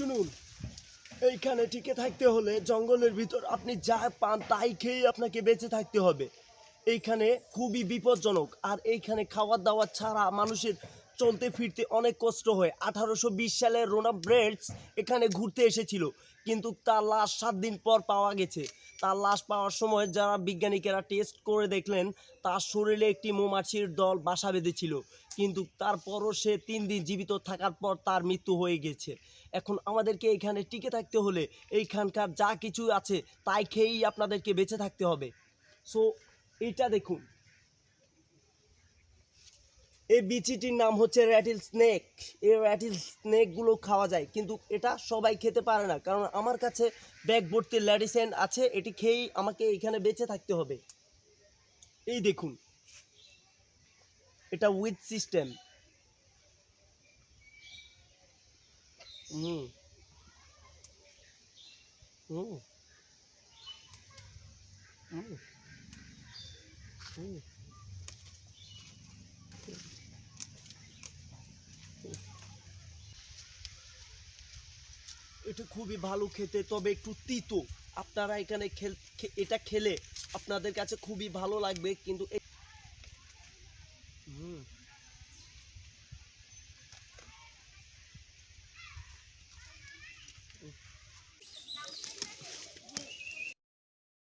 শুনুন, এইখানে টিকে থাকতে হলে জঙ্গলের ভিতর আপনি যা পান তাই খেয়েই আপনাকে বেঁচে থাকতে হবে। এইখানে খুবই বিপজ্জনক, আর এইখানে খাবার দাবার ছাড়া মানুষের চলতে ফিরতে অনেক কষ্ট হয়। আঠারোশো বিশ সালে রোনা ব্রেডস এখানে ঘুরতে এসেছিল, কিন্তু তার লাশ সাত দিন পর পাওয়া গেছে। তার লাশ পাওয়ার সময় যারা বিজ্ঞানীকেরা টেস্ট করে দেখলেন, তার শরীরে একটি মৌমাছির দল বাসা বেঁধেছিল, কিন্তু তারপরও সে তিন দিন জীবিত থাকার পর তার মৃত্যু হয়ে গেছে। এখন আমাদেরকে এখানে টিকে থাকতে হলে এইখানকার যা কিছু আছে, তাই খেয়েই আপনাদেরকে বেঁচে থাকতে হবে। সো এইটা দেখুন। এই বিচিটির নাম হচ্ছে র্যাটিল স্নেক। এই র্যাটিল স্নেকগুলো খাওয়া যায়, কিন্তু এটা সবাই খেতে পারে না। কারণ আমার কাছে ব্যাগ ভর্তি ল্যাডিসেন্ট আছে, এটি খেয়েই আমাকে এখানে বেঁচে থাকতে হবে। এই দেখুন, এটা উইথ সিস্টেম। হুম। হুম। হুম। হুম। এটা খুবই ভালো খেতে, তবে একটু তিতো। আপনারা এখানে খেল এটা খেলে আপনাদের কাছে খুবই ভালো লাগবে, কিন্তু